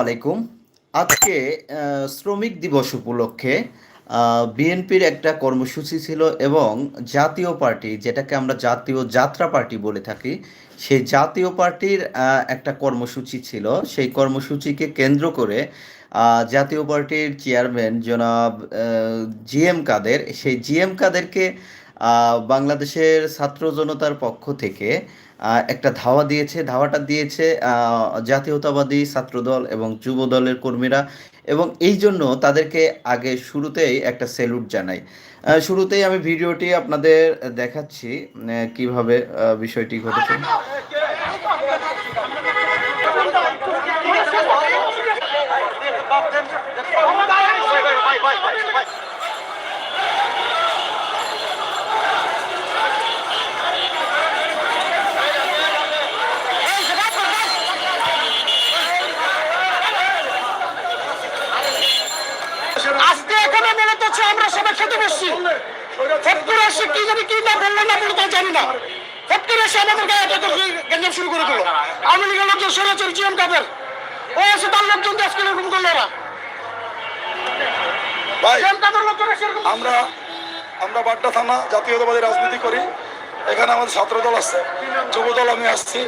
আলাইকুম। আজকে শ্রমিক দিবস উপলক্ষে বিএনপির একটা কর্মসূচি ছিল এবং জাতীয় পার্টি, যেটাকে আমরা জাতীয় যাত্রা পার্টি বলে থাকি, সেই জাতীয় পার্টির একটা কর্মসূচি ছিল। সেই কর্মসূচিকে কেন্দ্র করে জাতীয় পার্টির চেয়ারম্যান জনাব জি এম কাদের, সেই জি এম কাদেরকে বাংলাদেশের ছাত্র জনতার পক্ষ থেকে একটা ধাওয়া দিয়েছে, ধাওয়াটা দিয়েছে জাতীয়তাবাদী ছাত্রদল এবং যুব দলের কর্মীরা এবং এই জন্য তাদেরকে আগে শুরুতেই একটা সেলুট জানাই। শুরুতেই আমি ভিডিওটি আপনাদের দেখাচ্ছি কীভাবে বিষয়টি ঘটেছে আজকে এখানে মূলত হচ্ছে আমরা বসছি ফটকুর কি জানি কি না বলল না বলে তা জানি না। ফটকুর এসে আমাদের গায়ে এত গেঞ্জাম শুরু করে দিল। আওয়ামী লীগের লোকজন সরাসরি জিএম কাদের? ও এসে তার লোকজন দেশকে এরকম করল এরকম? আমরা আমরা বাড্ডা থানা জাতীয়তাবাদী রাজনীতি করি। এখানে আমাদের ছাত্র দল আছে যুব দল আমি আসছি।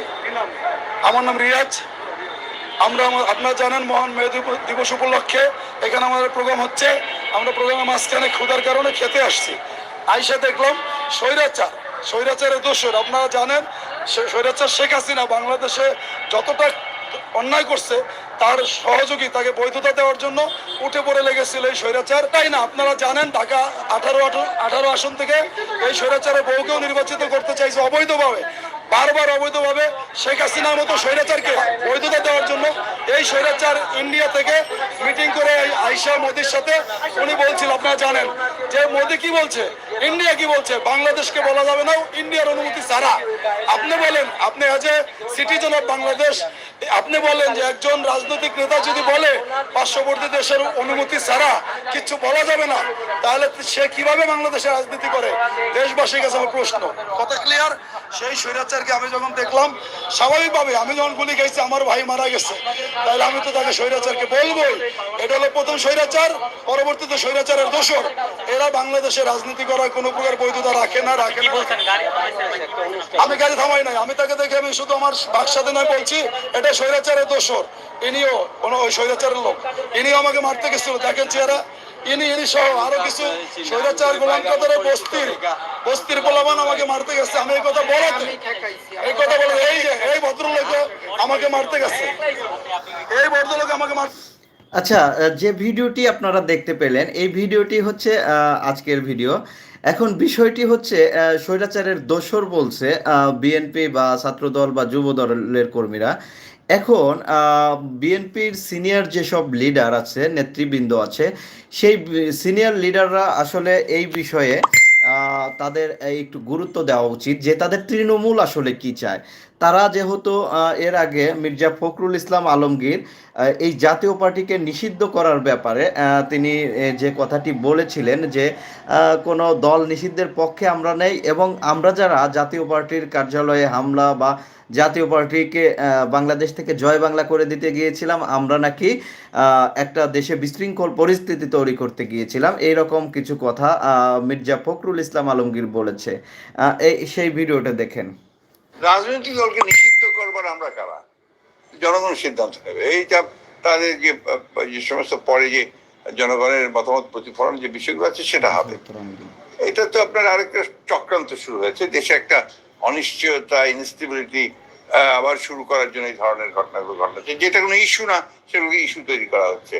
আমার নাম রিয়াজ। আমরা আমা- আপনারা জানেন মহান মেয়ে দিবস উপলক্ষে এখানে আমাদের প্রোগ্রাম হচ্ছে। আমরা প্রোগ্রামে মাঝখানে ক্ষুধার কারণে খেতে আসছি। আইসা দেখলাম স্বৈরাচার, স্বৈরাচারের দোষর। আপনারা জানেন, স্বৈরাচার শেখ হাসিনা বাংলাদেশে যতটা অন্যায় করছে তার সহযোগী তাকে বৈধতা দেওয়ার জন্য উঠে পড়ে লেগেছিল এই স্বৈরাচার। তাই না? আপনারা জানেন ঢাকা আঠারো আঠারো আসন থেকে এই স্বৈরাচারের বউকেও নির্বাচিত করতে চাইছে অবৈধভাবে। বারবার অবৈধভাবে শেখ হাসিনার মতো স্বৈরাচারকে বৈধতা দেওয়ার জন্য এই স্বৈরাচার ইন্ডিয়া থেকে মিটিং করে আইসা মোদির সাথে উনি বলছিল, আপনারা জানেন। যে মোদি কি বলছে? ইন্ডিয়া কি বলছে? বাংলাদেশকে বলা যাবে না, ইন্ডিয়ার অনুমতি ছাড়া। আপনি বলেন, আপনি আজ সিটিজেন অফ বাংলাদেশ আপনি বলেন যে একজন রাজনৈতিক নেতা যদি বলে পার্শ্ববর্তী দেশের অনুমতি ছাড়া কিছু বলা যাবে না তাহলে সে কীভাবে বাংলাদেশে রাজনীতি করে? দেশবাসীর কাছে আমার প্রশ্ন। কথা ক্লিয়ার সেই স্বৈরাচারকে আমি যখন দেখলাম স্বাভাবিকভাবে আমি যখন গুলি খাইছি আমার ভাই মারা গেছে। তাহলে আমি তো তাকে স্বৈরাচারকে বলবোই। এটা হলো প্রথম স্বৈরাচার পরবর্তীতে স্বৈরাচারের দোষর। এরা বাংলাদেশে রাজনীতি করার কোনো প্রকার বৈধতা রাখে না রাখে না। আমি গাড়ি থামাই নাই আমি তাকে দেখে আমি শুধু আমার বাকসাতে নয় বলছি এটা স্বৈরাচারের দোষর। ইনিও কোন ওই স্বৈরাচারের লোক। ইনিও আমাকে মারতে গেছিল দেখেন চেহারা। ইনি ইনি সহ আরও কিছু স্বৈরাচার গোলাম কাদের বস্তির বস্তির পোলাবান আমাকে মারতে গেছে। আমি এই কথা বলাতে এই কথা বলে এই যে এই ভদ্রলোক আমাকে মারতে গেছে। এই ভদ্রলোক আমাকে মারতে আচ্ছা যে ভিডিওটি আপনারা দেখতে পেলেন এই ভিডিওটি হচ্ছে আহ, আজকের ভিডিও। এখন বিষয়টি হচ্ছে আহ, স্বৈরাচারের দোসর বলছে বিএনপি বা ছাত্রদল বা যুব দলের কর্মীরা। এখন বিএনপির সিনিয়র যেসব লিডার আছে, নেতৃবৃন্দ আছে, সেই সিনিয়র লিডাররা আসলে এই বিষয়ে তাদের একটু গুরুত্ব দেওয়া উচিত যে তাদের তৃণমূল আসলে কি চায়। তারা যেহেতু এর আগে মির্জা ফখরুল ইসলাম আলমগীর এই জাতীয় পার্টিকে নিষিদ্ধ করার ব্যাপারে তিনি যে কথাটি বলেছিলেন যে কোনো দল নিষিদ্ধের পক্ষে আমরা নেই এবং আমরা যারা জাতীয় পার্টির কার্যালয়ে হামলা বা জাতীয় পার্টিকে বাংলাদেশ থেকে জয় বাংলা করে দিতে গিয়েছিলাম, আমরা নাকি একটা দেশে বিশৃঙ্খল পরিস্থিতি তৈরি করতে গিয়েছিলাম এই রকম কিছু কথা মির্জা ফখরুল ইসলাম আলমগীর বলেছে। এই, সেই ভিডিওটা দেখেন। রাজনৈতিক দলকে নিষিদ্ধ করবার আমরা কারা? জনগণ সিদ্ধান্ত নেবে। এইটা তাদের যে যে সমস্ত পরে যে জনগণের মতামত প্রতিফলন যে বিষয়গুলো আছে, সেটা হবে। এটা তো আপনার আরেকটা চক্রান্ত শুরু হয়েছে। দেশে একটা অনিশ্চয়তা ইনস্টেবিলিটি আবার শুরু করার জন্য এই ধরনের ঘটনাগুলো ঘটাচ্ছে যেটা কোনো ইস্যু না সেগুলোকে ইস্যু তৈরি করা হচ্ছে।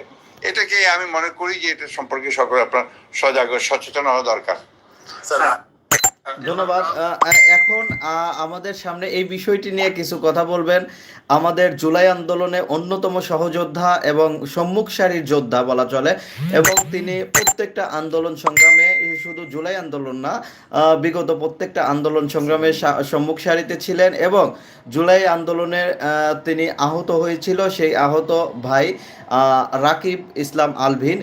এটাকে আমি মনে করি যে এটা সম্পর্কে সকলে আপনার সজাগ সচেতন হওয়া দরকার। ধন্যবাদ। এখন আমাদের সামনে এই বিষয়টি নিয়ে কিছু কথা বলবেন। আমাদের জুলাই আন্দোলনে অন্যতম সহযোদ্ধা এবং সম্মুখ সারির যোদ্ধা বলা চলে। এবং তিনি প্রত্যেকটা আন্দোলন সংগ্রামে শুধু জুলাই আন্দোলন না বিগত প্রত্যেকটা আন্দোলন সংগ্রামে সম্মুখ সারিতে ছিলেন এবং জুলাই আন্দোলনে তিনি আহত হয়েছিল সেই আহত ভাই রাকিব ইসলাম আলভিন।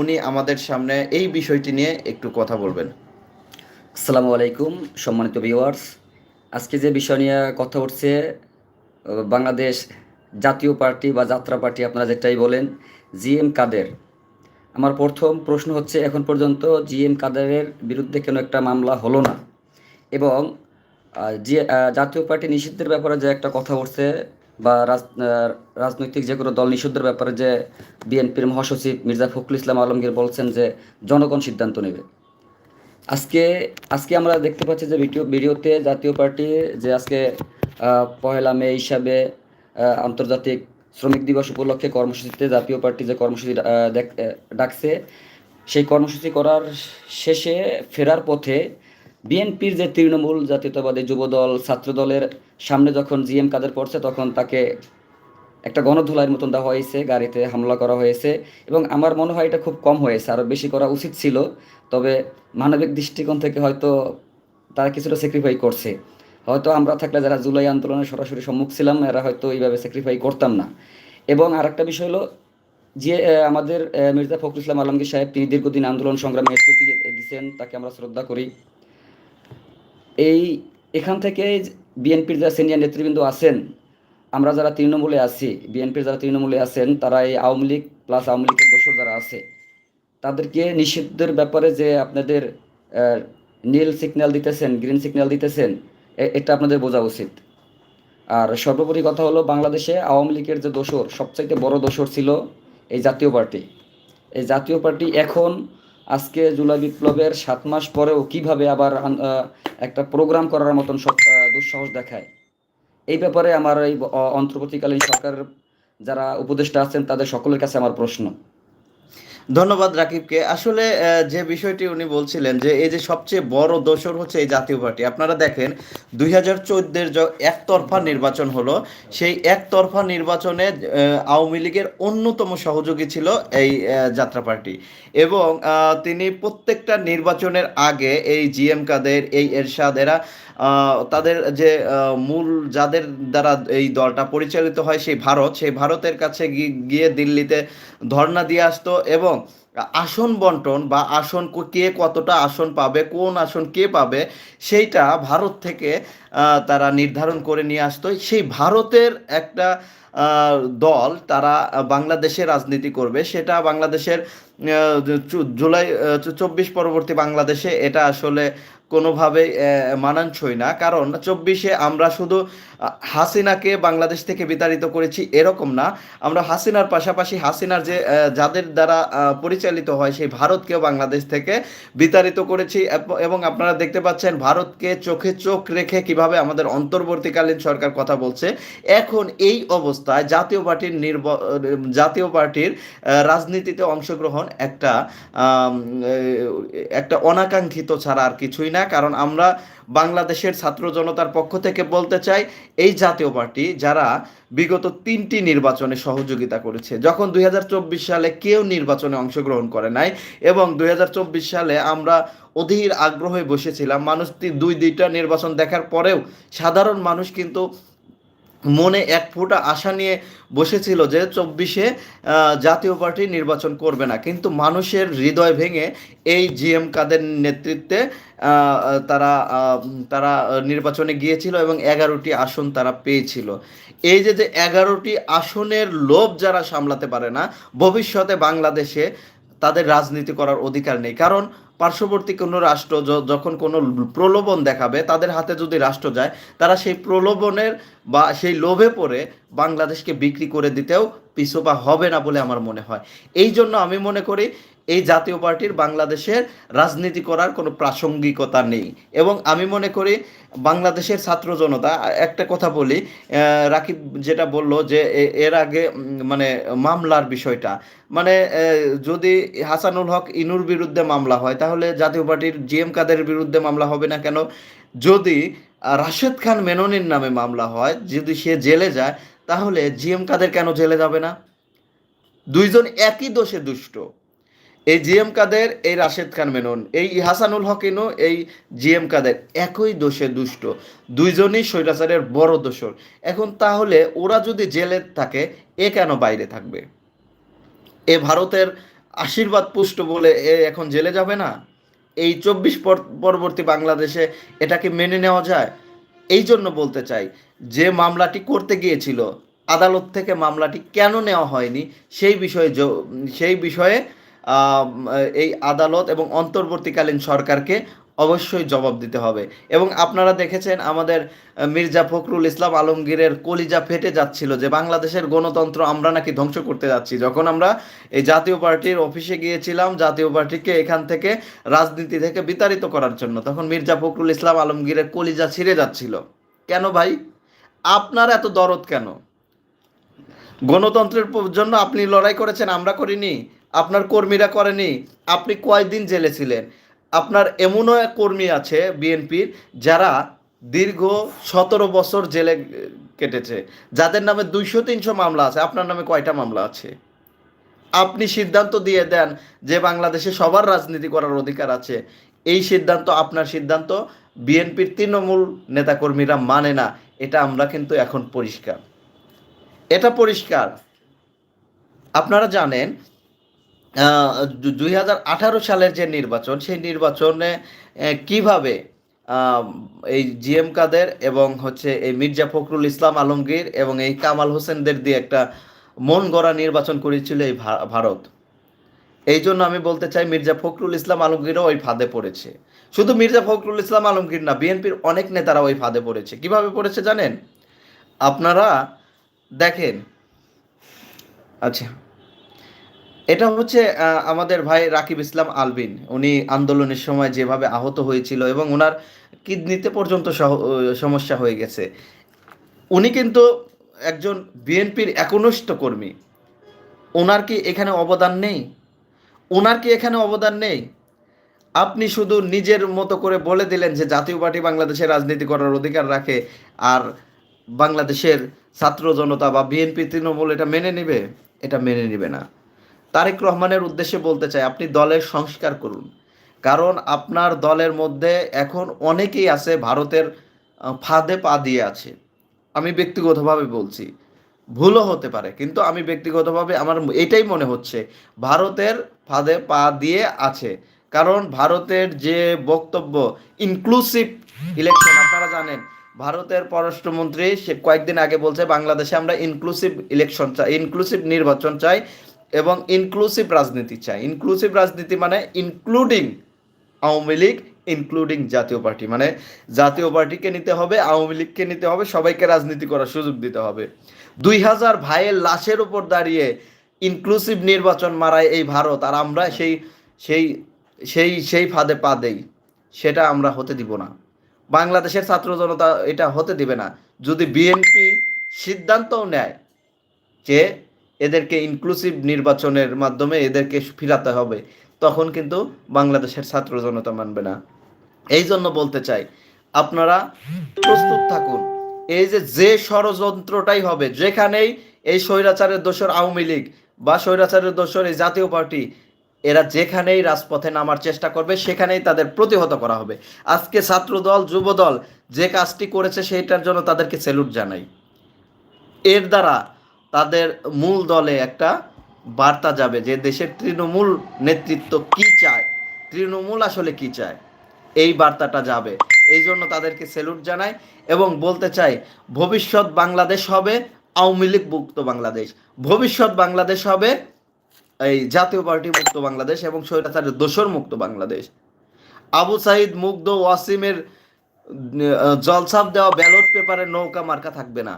উনি আমাদের সামনে এই বিষয়টি নিয়ে একটু কথা বলবেন। আসসালামু আলাইকুম, সম্মানিত ভিউয়ার্স। আজকে যে বিষয় নিয়ে কথা উঠছে বাংলাদেশ জাতীয় পার্টি বা যাত্রা পার্টি, আপনারা যেটাই বলেন জি এম কাদের? আমার প্রথম প্রশ্ন হচ্ছে, এখন পর্যন্ত জি এম কাদেরের বিরুদ্ধে কেন একটা মামলা হলো না? এবং যে জাতীয় পার্টি নিষিদ্ধের ব্যাপারে যে একটা কথা উঠছে বা রাজ- রাজনৈতিক যে কোনো দল নিষিদ্ধের ব্যাপারে যে বিএনপির মহাসচিব মির্জা ফখরুল ইসলাম আলমগীর বলছেন যে জনগণ সিদ্ধান্ত নেবে। আজকে আজকে আমরা দেখতে পাচ্ছি যে ভিডিও, ভিডিওতে জাতীয় পার্টি যে আজকে পহেলা মে হিসাবে আন্তর্জাতিক শ্রমিক দিবস উপলক্ষে কর্মসূচিতে জাতীয় পার্টি যে কর্মসূচি ডাকছে, সেই কর্মসূচি করার শেষে ফেরার পথে বিএনপির যে তৃণমূল জাতীয়তাবাদী যুবদল ছাত্রদলের সামনে যখন জিএম কাদের পড়ছে, তখন তাকে একটা গণধোলাইয়ের মতন দেওয়া হয়েছে, গাড়িতে হামলা করা হয়েছে এবং আমার মনে হয় এটা খুব কম হয়েছে, আরও বেশি করা উচিত ছিল। তবে মানবিক দৃষ্টিকোণ থেকে হয়তো তারা কিছুটা স্যাক্রিফাই করছে। হয়তো আমরা থাকলে যারা জুলাই আন্দোলনে সরাসরি সম্মুখ ছিলাম, এরা হয়তো এইভাবে স্যাক্রিফাই করতাম না। এবং আরেকটা বিষয় হলো যে আমাদের মির্জা ফখরুল ইসলাম আলমগীর সাহেব, তিনি দীর্ঘদিন আন্দোলন সংগ্রামে নেতৃত্ব দিয়েছেন, তাকে আমরা শ্রদ্ধা করি। এই, এখান থেকে বিএনপির যারা সিনিয়র নেতৃবৃন্দ আছেন আমরা যারা তৃণমূলে আছি, বিএনপির যারা তৃণমূলে আছেন, তারা এই আওয়ামী লীগ প্লাস আওয়ামী লীগের দোষর যারা আছে, তাদেরকে নিষিদ্ধের ব্যাপারে যে আপনাদের নীল সিগন্যাল দিতেছেন গ্রিন সিগন্যাল দিতেছেন এটা আপনাদের বোঝা উচিত। আর সর্বোপরি কথা হলো, বাংলাদেশে আওয়ামী লীগের যে দোষর, সবচাইতে বড় দোষর ছিল এই জাতীয় পার্টি। এই জাতীয় পার্টি এখন, আজকে জুলাই বিপ্লবের সাত মাস পরেও কীভাবে আবার একটা প্রোগ্রাম করার মতন সব দুঃসাহস দেখায়। এই ব্যাপারে আমার এই অন্তর্বর্তীকালীন সরকার যারা উপদেষ্টা আছেন তাদের সকলের কাছে আমার প্রশ্ন। ধন্যবাদ রাকিবকে। আসলে যে বিষয়টি উনি বলছিলেন যে, এই যে সবচেয়ে বড় দোষর হচ্ছে এই জাতীয় পার্টি। আপনারা দেখেন, দুই হাজার চোদ্দের একতরফা নির্বাচন হলো, সেই একতরফা নির্বাচনে আওয়ামী লীগের অন্যতম সহযোগী ছিল এই যাত্রা পার্টি। এবং তিনি প্রত্যেকটা নির্বাচনের আগে এই জিএম কাদের, এই এরশাদ, এরা তাদের যে মূল যাদের দ্বারা এই দলটা পরিচালিত হয়, সেই ভারত, সেই ভারতের কাছে গিয়ে দিল্লিতে ধর্ণা দিয়ে আসতো এবং আসন বন্টন বা আসন কে কতটা আসন পাবে, কোন আসন কে পাবে, সেইটা ভারত থেকে তারা নির্ধারণ করে নিয়ে আসতো। সেই ভারতের একটা দল তারা বাংলাদেশে রাজনীতি করবে। সেটা বাংলাদেশের জুলাই চব্বিশ পরবর্তী বাংলাদেশে এটা আসলে কোনোভাবেই আহ, মানানসই না। কারণ চব্বিশে আমরা শুধু হাসিনাকে বাংলাদেশ থেকে বিতাড়িত করেছি এরকম না। আমরা হাসিনার পাশাপাশি হাসিনার যে যাদের দ্বারা পরিচালিত হয় সেই ভারতকেও বাংলাদেশ থেকে বিতাড়িত করেছি। এবং আপনারা দেখতে পাচ্ছেন ভারতকে চোখে চোখ রেখে কীভাবে আমাদের অন্তর্বর্তীকালীন সরকার কথা বলছে। এখন এই অবস্থায় জাতীয় পার্টির নির্ব জাতীয় পার্টির রাজনীতিতে অংশগ্রহণ একটা একটা অনাকাঙ্ক্ষিত ছাড়া আর কিছুই না। কারণ আমরা বাংলাদেশের ছাত্র জনতার পক্ষ থেকে বলতে চাই, এই জাতীয় পার্টি যারা বিগত তিনটি নির্বাচনে সহযোগিতা করেছে, যখন দুই হাজার চব্বিশ সালে কেউ নির্বাচনে অংশগ্রহণ করে নাই এবং দুই হাজার চব্বিশ সালে আমরা অধীর আগ্রহে বসেছিলাম মানুষটি দুই দুইটা নির্বাচন দেখার পরেও সাধারণ মানুষ কিন্তু মনে এক ফোঁটা আশা নিয়ে বসেছিল যে চব্বিশে জাতীয় পার্টি নির্বাচন করবে না। কিন্তু মানুষের হৃদয় ভেঙে এই জিএম কাদের নেতৃত্বে তারা তারা নির্বাচনে গিয়েছিল এবং এগারোটি আসন তারা পেয়েছিল। এই যে যে এগারোটি আসনের লোভ যারা সামলাতে পারে না, ভবিষ্যতে বাংলাদেশে তাদের রাজনীতি করার অধিকার নেই। কারণ পার্শ্ববর্তী কোনো রাষ্ট্র যখন কোনো প্রলোভন দেখাবে, তাদের হাতে যদি রাষ্ট্র যায়, তারা সেই প্রলোভনের বা সেই লোভে পড়ে বাংলাদেশকে বিক্রি করে দিতেও পিছোপা হবে না বলে আমার মনে হয়। এই জন্য আমি মনে করি এই জাতীয় পার্টির বাংলাদেশের রাজনীতি করার কোনো প্রাসঙ্গিকতা নেই। এবং আমি মনে করি বাংলাদেশের ছাত্র জনতা, একটা কথা বলি রাকিব যেটা বলল যে এর আগে মানে মামলার বিষয়টা। মানে যদি হাসানুল হক ইনুর বিরুদ্ধে মামলা হয়, তাহলে জাতীয় পার্টির জিএম কাদের বিরুদ্ধে মামলা হবে না কেন? যদি রাশেদ খান মেননের নামে মামলা হয়, যদি সে জেলে যায়, তাহলে জিএম কাদের কেন জেলে যাবে না? দুইজন একই দোষে দুষ্ট। এই জিএম কাদের, এই রাশেদ খান মেনন, এই হাসানুল হকিনও এই জিএম কাদের। একই দোষে দুষ্ট, দুইজনই স্বৈরাচারের বড় দোষর। এখন তাহলে ওরা যদি জেলে থাকে, এ কেন বাইরে থাকবে? এ ভারতের আশীর্বাদ পুষ্ট বলে এ এখন জেলে যাবে না? এই চব্বিশ পরবর্তী বাংলাদেশে এটাকে মেনে নেওয়া যায়? এই জন্য বলতে চাই, যে মামলাটি করতে গিয়েছিল, আদালত থেকে মামলাটি কেন নেওয়া হয়নি, সেই বিষয়ে সেই বিষয়ে এই আদালত এবং অন্তর্বর্তীকালীন সরকারকে অবশ্যই জবাব দিতে হবে। এবং আপনারা দেখেছেন আমাদের মির্জা ফখরুল ইসলাম আলমগীরের কলিজা ফেটে যাচ্ছিল যে বাংলাদেশের গণতন্ত্র আমরা নাকি ধ্বংস করতে যাচ্ছি। যখন আমরা এই জাতীয় পার্টির অফিসে গিয়েছিলাম, জাতীয় পার্টিকে এখান থেকে রাজনীতি থেকে বিতাড়িত করার জন্য, তখন মির্জা ফখরুল ইসলাম আলমগীরের কলিজা ছিঁড়ে যাচ্ছিল। কেন ভাই? আপনার এত দরদ কেন? গণতন্ত্রের জন্য আপনি লড়াই করেছেন, আমরা করিনি। আপনার কর্মীরা করেনি, আপনি কয়দিন জেলে ছিলেন? আপনার এমনও এক কর্মী আছে বিএনপির যারা দীর্ঘ সতেরো বছর জেলে কেটেছে, যাদের নামে দুইশো তিনশো মামলা আছে, আপনার নামে কয়টা মামলা আছে? আপনি সিদ্ধান্ত দিয়ে দেন যে বাংলাদেশে সবার রাজনীতি করার অধিকার আছে, এই সিদ্ধান্ত আপনার সিদ্ধান্ত, বিএনপির তৃণমূল নেতাকর্মীরা মানে না, এটা আমরা কিন্তু এখন পরিষ্কার। এটা পরিষ্কার। আপনারা জানেন দুই হাজার আঠারো সালের যে নির্বাচন, সেই নির্বাচনে কীভাবে এই জিএম কাদের এবং হচ্ছে এই মির্জা ফখরুল ইসলাম আলমগীর এবং এই কামাল হোসেনদের দিয়ে একটা মন গড়া নির্বাচন করেছিল এই ভারত? এই জন্য আমি বলতে চাই, মির্জা ফখরুল ইসলাম আলমগীরও ওই ফাঁদে পড়েছে। শুধু মির্জা ফখরুল ইসলাম আলমগীর না, বিএনপির অনেক নেতারা ওই ফাঁদে পড়েছে। কীভাবে পড়েছে জানেন? আপনারা দেখেন। আচ্ছা। এটা হচ্ছে আমাদের ভাই রাকিব ইসলাম আলবিন। উনি আন্দোলনের সময় যেভাবে আহত হয়েছিল এবং ওনার কিডনিতে পর্যন্ত সমস্যা হয়ে গেছে। উনি কিন্তু একজন বিএনপির একনিষ্ঠ কর্মী। ওনার কি এখানে অবদান নেই? ওনার কি এখানে অবদান নেই? আপনি শুধু নিজের মতো করে বলে দিলেন যে জাতীয় পার্টি বাংলাদেশের রাজনীতি করার অধিকার রাখে আর বাংলাদেশের ছাত্র জনতা বা বিএনপি তৃণমূল এটা মেনে নেবে? এটা মেনে নেবে না। তারেক রহমানের উদ্দেশ্যে বলতে চাই, আপনি দলের সংস্কার করুন। কারণ আপনার দলের মধ্যে এখন অনেকেই আছে ভারতের ফাঁদে পা দিয়ে আছে। আমি ব্যক্তিগতভাবে বলছি, ভুলও হতে পারে, কিন্তু আমি ব্যক্তিগতভাবে আমার এটাই মনে হচ্ছে, ভারতের ফাঁদে পা দিয়ে আছে। কারণ ভারতের যে বক্তব্য ইনক্লুসিভ ইলেকশন আপনারা জানেন, ভারতের পররাষ্ট্রমন্ত্রী সে কয়েকদিন আগে বলছে, বাংলাদেশে আমরা ইনক্লুসিভ ইলেকশন চাই ইনক্লুসিভ নির্বাচন চাই। এবং ইনক্লুসিভ রাজনীতি চাই। ইনক্লুসিভ রাজনীতি মানে including Awami League including Jatiya party. মানে জাতীয় পার্টিকে নিতে হবে, আওয়ামী লীগকে নিতে হবে, সবাইকে রাজনীতি করার সুযোগ দিতে হবে। দুই হাজার ভাইয়ের লাশের উপর দাঁড়িয়ে ইনক্লুসিভ নির্বাচন মারায় এই ভারত, আর আমরা সেই সেই সেই সেই ফাঁদে পা দেই। সেটা আমরা হতে দিব না। বাংলাদেশের ছাত্র জনতা এটা হতে দিবে না। যদি বিএনপি সিদ্ধান্তও নেয় যে এদেরকে ইনক্লুসিভ নির্বাচনের মাধ্যমে এদেরকে ফিরাতে হবে, তখন কিন্তু বাংলাদেশের ছাত্র জনতা মানবে না। এই জন্য বলতে চাই, আপনারা প্রস্তুত থাকুন। এই যে যে ষড়যন্ত্রটাই হবে, যেখানেই এই স্বৈরাচারের দোষর আওয়ামী লীগ বা স্বৈরাচারের দোষর এই জাতীয় পার্টি, এরা যেখানেই রাজপথে নামার চেষ্টা করবে, সেখানেই তাদের প্রতিহত করা হবে। আজকে ছাত্রদল, যুবদল যে কাজটি করেছে, সেইটার জন্য তাদেরকে স্যালুট জানাই। এর দ্বারা তাদের মূল দলে একটা বার্তা যাবে যে দেশের তৃণমূল নেতৃত্ব কি চায়? তৃণমূল আসলে কি চায়? এই বার্তাটা যাবে। এই জন্য তাদেরকে সেলুট জানাই এবং বলতে চাই, ভবিষ্যৎ বাংলাদেশ হবে আওয়ামী লীগ মুক্ত বাংলাদেশ। ভবিষ্যৎ বাংলাদেশ হবে এই জাতীয় পার্টি মুক্ত বাংলাদেশ এবং স্বৈরাচারের দোসর মুক্ত বাংলাদেশ। আবু সাইদ মুগ্ধ ওয়াসিমের জলসাপ দেওয়া ব্যালট পেপারে নৌকা মার্কা থাকবে না।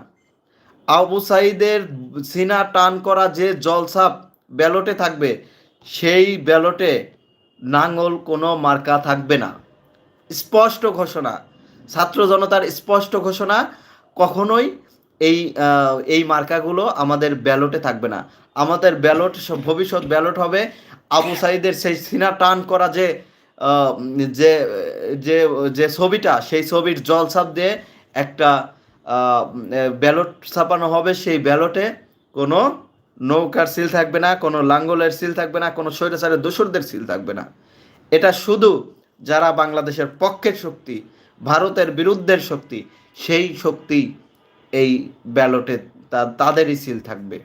আবু সাইদের সিনা টান করা যে জলসাপ ব্যালটে থাকবে, সেই ব্যালটে নাঙ্গল কোনো মার্কা থাকবে না। স্পষ্ট ঘোষণা, ছাত্র জনতার স্পষ্ট ঘোষণা, কখনোই এই এই মার্কাগুলো আমাদের ব্যালটে থাকবে না। আমাদের ব্যালট, ভবিষ্যৎ ব্যালট হবে আবু সাইদের সেই সিনা টান করা যে যে যে ছবিটা, সেই ছবির জলসাপ দিয়ে একটা ব্যালট ছাপানো হবে, সেই ব্যালটে কোনো নৌকার সিল থাকবে না, কোনো লাঙ্গলের সিল থাকবে না, কোনো স্বৈরাচারের দোসরদের সিল থাকবে না। এটা শুধু যারা বাংলাদেশের পক্ষের শক্তি, ভারতের বিরুদ্ধের শক্তি, সেই শক্তি এই ব্যালটে তাদেরই সিল থাকবে।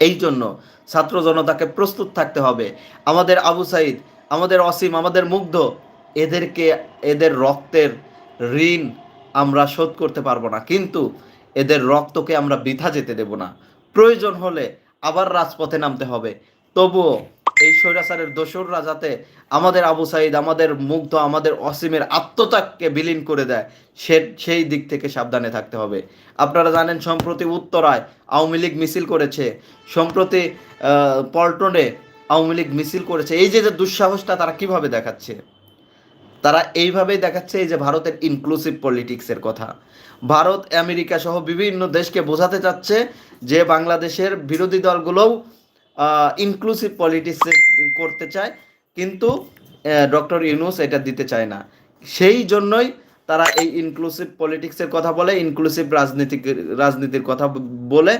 এই জন্য ছাত্র জনতাকে প্রস্তুত থাকতে হবে। আমাদের আবু সাইদ, আমাদের অসীম, আমাদের মুগ্ধ, এদেরকে, এদের রক্তের ঋণ আমরা শোধ করতে পারব না। কিন্তু এদের রক্তকে আমরা বৃথা যেতে দেব না। প্রয়োজন হলে আবার রাজপথে নামতে হবে। তবুও এই স্বৈরাচারের দোসররা যাতে আমাদের আবু সাইদ, আমাদের মুগ্ধ, আমাদের অসীমের আত্মত্যাগকে বিলীন করে দেয়, সে, সেই দিক থেকে সাবধানে থাকতে হবে। আপনারা জানেন, সম্প্রতি উত্তরায় আওয়ামী লীগ মিছিল করেছে। সম্প্রতি পল্টনে আওয়ামী লীগ মিছিল করেছে। এই যে যে দুঃসাহসটা তারা কীভাবে দেখাচ্ছে? তারা এইভাবেই দেখাচ্ছে এই যে ভারতের ইনক্লুসিভ পলিটিক্সের কথা। ভারত, আমেরিকা সহ বিভিন্ন দেশকে বোঝাতে চাচ্ছে যে বাংলাদেশের বিরোধী দলগুলোও ইনক্লুসিভ পলিটিক্স করতে চায়, কিন্তু ডক্টর ইউনুস এটা দিতে চায় না। সেই জন্যই তারা এই ইনক্লুসিভ পলিটিক্সের কথা বলে ইনক্লুসিভ রাজনীতিক, রাজনীতির কথা বলে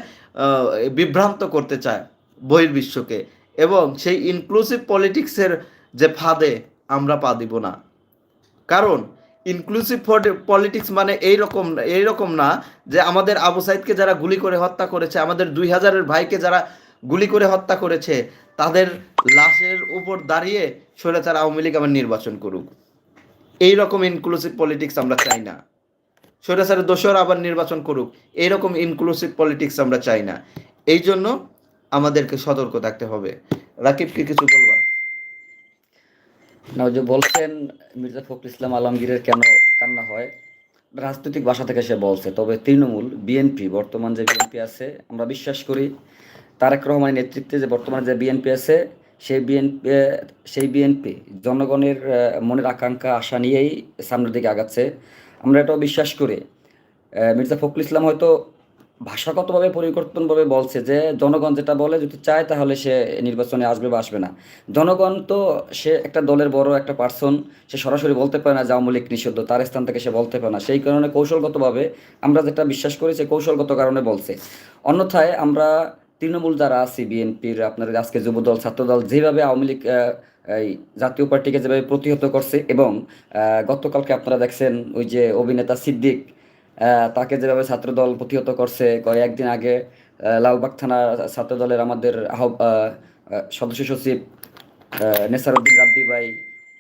বিভ্রান্ত করতে চায় বহির্বিশ্বকে। এবং সেই ইনক্লুসিভ পলিটিক্সের যে ফাঁদে আমরা পা দিব না। কারণ ইনক্লুসিভ পলিটিক্স মানে এই রকম এই রকম না যে আমাদের আবু সাইদকে যারা গুলি করে হত্যা করেছে, আমাদের দুই হাজারের ভাইকে যারা গুলি করে হত্যা করেছে, তাদের লাশের উপর দাঁড়িয়ে স্বৈরাচার আওয়ামী লীগ আবার নির্বাচন করুক। এই রকম ইনক্লুসিভ পলিটিক্স আমরা চাই না। স্বৈরাচারের দোষর আবার নির্বাচন করুক এইরকম ইনক্লুসিভ পলিটিক্স আমরা চাই না। এই জন্য আমাদেরকে সতর্ক থাকতে হবে। রাকিবকে কিছু বলবা? না যে বলছেন মির্জা ফখরুল ইসলাম আলমগীরের কেন কান্না হয়? রাজনৈতিক ভাষা থেকে সে বলছে, তবে তৃণমূল বিএনপি বর্তমান যে বিএনপি আছে, আমরা বিশ্বাস করি, তারেক রহমানের নেতৃত্বে যে বর্তমানে যে বিএনপি আছে, সেই বিএনপি সেই বিএনপি জনগণের মনের আকাঙ্ক্ষা, আশা নিয়েই সামনের দিকে আগাচ্ছে। আমরা এটাও বিশ্বাস করি। মির্জা ফখরুল ইসলাম হয়তো ভাষাগতভাবে পরিবর্তনভাবে বলছে যে, জনগণ যেটা বলে যদি চায় তাহলে সে নির্বাচনে আসবে বা আসবে না। জনগণ তো সে একটা দলের বড় একটা পার্সন সে সরাসরি বলতে পারে না যে আওয়ামী লীগ নিষিদ্ধ, তার স্থান থেকে সে বলতে পারে না। সেই কারণে কৌশলগতভাবে আমরা যেটা বিশ্বাস করি সে কৌশলগত কারণে বলছে। অন্যথায় আমরা তৃণমূল যারা আছি, বিএনপির, আপনার আজকে যুবদল, ছাত্রদল, যেভাবে আওয়ামী লীগ এই জাতীয় পার্টিকে যেভাবে প্রতিহত করছে এবং গতকালকে আপনারা দেখছেন ওই যে অভিনেতা সিদ্দিক তাকে যেভাবে ছাত্রদল প্রতিহত করছে কয়েকদিন আগে লালবাগ থানা ছাত্রদলের আমাদের আহ সদস্য সচিব আহ, নেসারউদ্দিন রাব্বি ভাই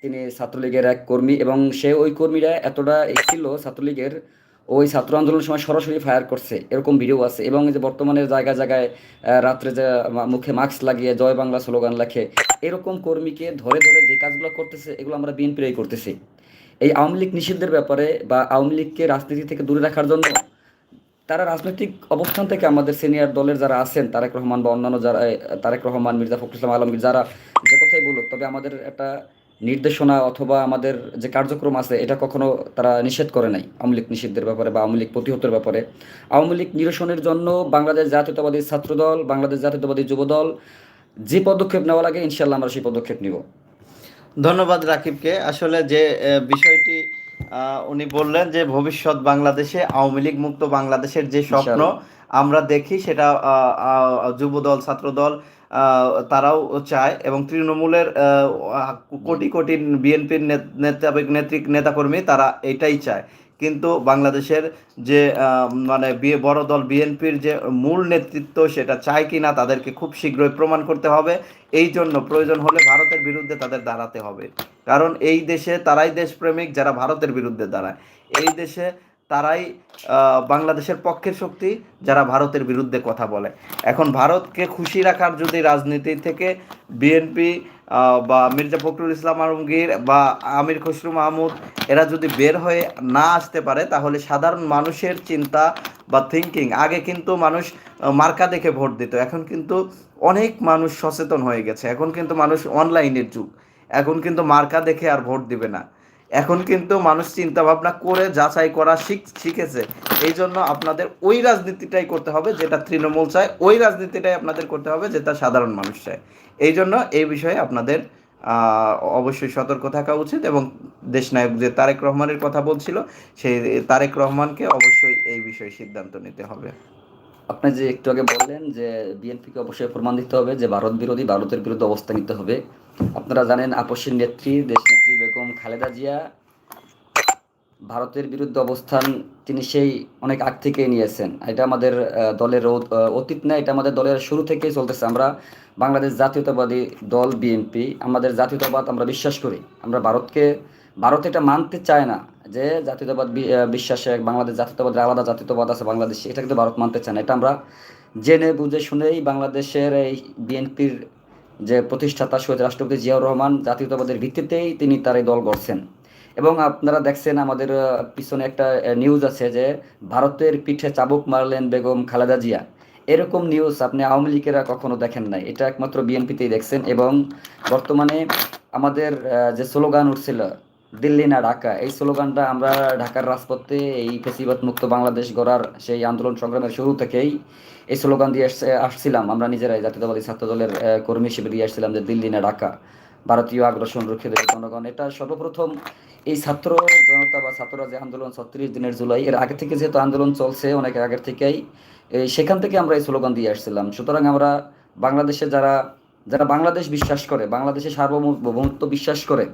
তিনি ছাত্রলীগের এক কর্মী এবং সে ওই কর্মীরা এতটা ছিল ছাত্রলীগের ওই ছাত্র আন্দোলনের সময় সরাসরি ফায়ার করছে। এরকম ভিডিও আছে এবং যে বর্তমানে জায়গায় জায়গায় রাত্রে যে মুখে মাস্ক লাগিয়ে জয় বাংলা স্লোগান লেখে এরকম কর্মীকে ধরে ধরে যে কাজগুলো করতেছে এগুলো আমরা বিএনপিরাই করতেছি। এই আওয়ামী লীগ নিষিদ্ধের ব্যাপারে বা আওয়ামী লীগকে রাজনীতি থেকে দূরে রাখার জন্য তারা রাজনৈতিক অবস্থান থেকে আমাদের সিনিয়র দলের যারা আছেন, তারেক রহমান বা অন্যান্য যারা তারেক রহমান, মির্জা ফখরুল ইসলাম আলমগীর, যারা যে কথাই বলুক, তবে আমাদের একটা নির্দেশনা অথবা আমাদের যে কার্যক্রম আছে, এটা কখনো তারা নিষেধ করে নাই, আওয়ামী লীগ নিষিদ্ধের ব্যাপারে বা আওয়ামী লীগ প্রতিহতের ব্যাপারে। আওয়ামী লীগ নিরসনের জন্য বাংলাদেশ জাতীয়তাবাদী ছাত্রদল, বাংলাদেশ জাতীয়তাবাদী যুবদল, যে পদক্ষেপ নেওয়া লাগে ইনশাল্লাহ আমরা সেই পদক্ষেপ নিব। ধন্যবাদ রাকিবকে। আসলে যে বিষয়টি উনি বললেন যে ভবিষ্যৎ বাংলাদেশে আওয়ামী লীগ মুক্ত বাংলাদেশের যে স্বপ্ন আমরা দেখি সেটা আহ, আহ, যুবদল ছাত্রদল আহ, তারাও চায় এবং তৃণমূলের আহ, কোটি কোটি বিএনপির নেতা নেত্রী নেতাকর্মী তারা এটাই চায়। কিন্তু বাংলাদেশের যে মানে বিয়ে বড় দল বিএনপির যে মূল নেতৃত্ব সেটা চায় কি না তাদেরকে খুব শীঘ্রই প্রমাণ করতে হবে। এই জন্য প্রয়োজন হলে ভারতের বিরুদ্ধে তাদের দাঁড়াতে হবে। কারণ এই দেশে তারাই দেশপ্রেমিক যারা ভারতের বিরুদ্ধে দাঁড়ায়। এই দেশে তারাই বাংলাদেশের পক্ষের শক্তি যারা ভারতের বিরুদ্ধে কথা বলে। এখন ভারতকে খুশি রাখার যদি রাজনীতি থেকে বিএনপি বা মির্জা ফখরুল ইসলাম আলমগীর বা আমির খসরু মাহমুদ, এরা যদি বের হয়ে না আসতে পারে, তাহলে সাধারণ মানুষের চিন্তা বা থিঙ্কিং আগে কিন্তু মানুষ মার্কা দেখে ভোট দিত। এখন কিন্তু অনেক মানুষ সচেতন হয়ে গেছে। এখন কিন্তু মানুষ অনলাইনের যুগ। এখন কিন্তু মার্কা দেখে আর ভোট দিবে না। এখন কিন্তু মানুষ চিন্তা ভাবনা করে যাচাই করা শিখ, শিখেছে। এই জন্য আপনাদের ওই রাজনীতিটাই করতে হবে যেটা তৃণমূল চায়, ওই রাজনীতিটাই আপনাদের করতে হবে যেটা সাধারণ মানুষ চায়। এই জন্য এই বিষয়ে আপনাদের অবশ্যই সতর্ক থাকা উচিত এবং দেশনায়ক যে তারেক রহমানের কথা বলছিল, সেই তারেক রহমানকে অবশ্যই এই বিষয়ে সিদ্ধান্ত নিতে হবে। আপনি যে একটু আগে বললেন যে বিএনপিকে অবশ্যই প্রমাণ দিতে হবে যে ভারত বিরোধী, ভারতের বিরুদ্ধে অবস্থান নিতে হবে। আপনারা জানেন আপসের নেত্রী দেশনেত্রী বেগম খালেদা জিয়া। ভারতের বিরুদ্ধে অবস্থান তিনি সেই অনেক আগ থেকেই নিয়েছেন। এটা আমাদের দলের অতীত না, এটা আমাদের দলের শুরু থেকেই চলতেছে। আমরা বাংলাদেশ জাতীয়তাবাদী দল, বিএনপি, আমাদের জাতীয়তাবাদ আমরা বিশ্বাস করি। আমরা ভারতকে, ভারত এটা মানতে চায় না যে জাতীয়তাবাদ বিশ্বাসে বাংলাদেশ জাতীয়তাবাদের আলাদা জাতীয়তাবাদ আছে, বাংলাদেশে এটা কিন্তু ভারত মানতে চায় না। এটা আমরা জেনে, বুঝে শুনেই বাংলাদেশের এই বিএনপির যে প্রতিষ্ঠাতা সৈয়দ রাষ্ট্রপতি জিয়াউর রহমান জাতীয়তাবাদের ভিত্তিতেই তিনি তার এই দল গড়ছেন। এবং আপনারা দেখছেন আমাদের পিছনে একটা নিউজ আছে যে ভারতের পিঠে চাবুক মারলেন বেগম খালেদা জিয়া। এরকম নিউজ আপনি আওয়ামী লীগেরা কখনো দেখেন নাই। এটা একমাত্র বিএনপিতেই দেখছেন এবং বর্তমানে আমাদের যে স্লোগান উঠছিল দিল্লি না ঢাকা, এই স্লোগানটা আমরা ঢাকার রাজপথে এই ফেসিবাদ মুক্ত বাংলাদেশ গড়ার সেই আন্দোলন সংগ্রামের শুরু থেকেই এই স্লোগান দিয়ে আসছে- আসছিলাম। আমরা নিজেরাই জাতীয়তাবাদী ছাত্র দলের কর্মী হিসেবে দিয়ে আসছিলাম যে দিল্লি না ঢাকা। ভারতীয় আগ্রাসন রুখে দেবে জনগণ, এটা সর্বপ্রথম এই ছাত্র জনতা বা ছাত্ররা যে আন্দোলন ছত্রিশ দিনের জুলাই, এর আগে থেকে যেহেতু আন্দোলন চলছে অনেক আগের থেকেই সেখান থেকে আমরা এই স্লোগান দিয়ে আসছিলাম। সুতরাং আমরা বাংলাদেশে যারা যারা বাংলাদেশ বিশ্বাস করে, বাংলাদেশে সার্বভৌমত্ব বিশ্বাস করে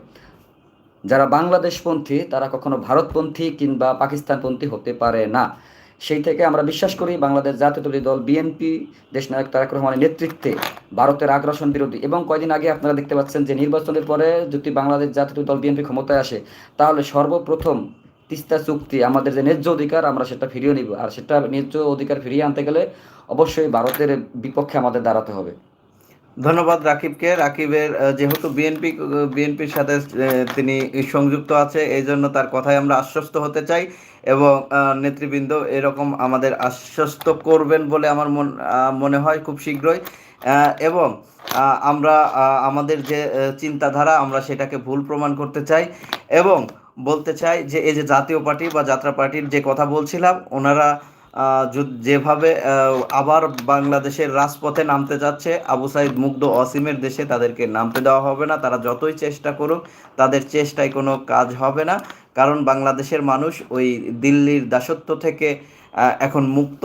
যারা বাংলাদেশপন্থী, তারা কখনো ভারতপন্থী কিংবা পাকিস্তানপন্থী হতে পারে না। সেই থেকে আমরা বিশ্বাস করি বাংলাদেশ জাতীয়তাবাদী দল বিএনপি দেশনায়ক তারেক রহমানের নেতৃত্বে ভারতের আগ্রাসন বিরোধী। এবং কয়দিন আগে আপনারা দেখতে পাচ্ছেন যে নির্বাচনের পরে যদি বাংলাদেশ জাতীয় দল বিএনপি ক্ষমতায় আসে, তাহলে সর্বপ্রথম তিস্তা চুক্তি, আমাদের যে ন্যায্য অধিকার, আমরা সেটা ফিরিয়ে নিব। আর সেটা ন্যায্য অধিকার ফিরিয়ে আনতে গেলে অবশ্যই ভারতের বিপক্ষে আমাদের দাঁড়াতে হবে। ধন্যবাদ রাকিবকে। রাকিবের যেহেতু বিএনপি বিএনপির সাথে তিনি সংযুক্ত আছে, এই জন্য তার কথায় আমরা আশ্বস্ত হতে চাই এবং নেতৃবৃন্দ এরকম আমাদের আশ্বস্ত করবেন বলে আমার মন হয় খুব শীঘ্রই। এবং আমরা আমাদের যে চিন্তাধারা, আমরা সেটাকে ভুল প্রমাণ করতে চাই এবং বলতে চাই যে, এই যে জাতীয় পার্টি বা যাত্রা পার্টির যে কথা বলছিলাম, ওনারা যেভাবে আবার বাংলাদেশের রাজপথে নামতে যাচ্ছে, আবু সাইদ মুগ্ধ অসীমের দেশে তাদেরকে নামতে দেওয়া হবে না। তারা যতই চেষ্টা করুক, তাদের চেষ্টায় কোনো কাজ হবে না। কারণ বাংলাদেশের মানুষ ওই দিল্লির দাসত্ব থেকে এখন মুক্ত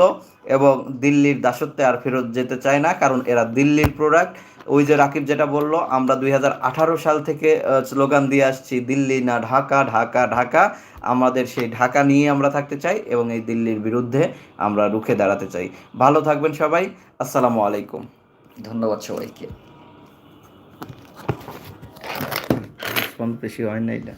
এবং দিল্লির দাসত্বে আর ফেরত যেতে চায় না। কারণ এরা দিল্লির প্রোডাক্ট ওই যে রাকিব যেটা বলল আমরা দুই হাজার আঠারো সাল থেকে স্লোগান দিয়ে আসছি দিল্লি না ঢাকা ঢাকা ঢাকা। আমাদের সেই ঢাকা নিয়ে আমরা থাকতে চাই এবং এই দিল্লির বিরুদ্ধে আমরা রুখে দাঁড়াতে চাই। ভালো থাকবেন সবাই আসসালামু আলাইকুম। ধন্যবাদ সবাইকে। বেশি হয় না এটা।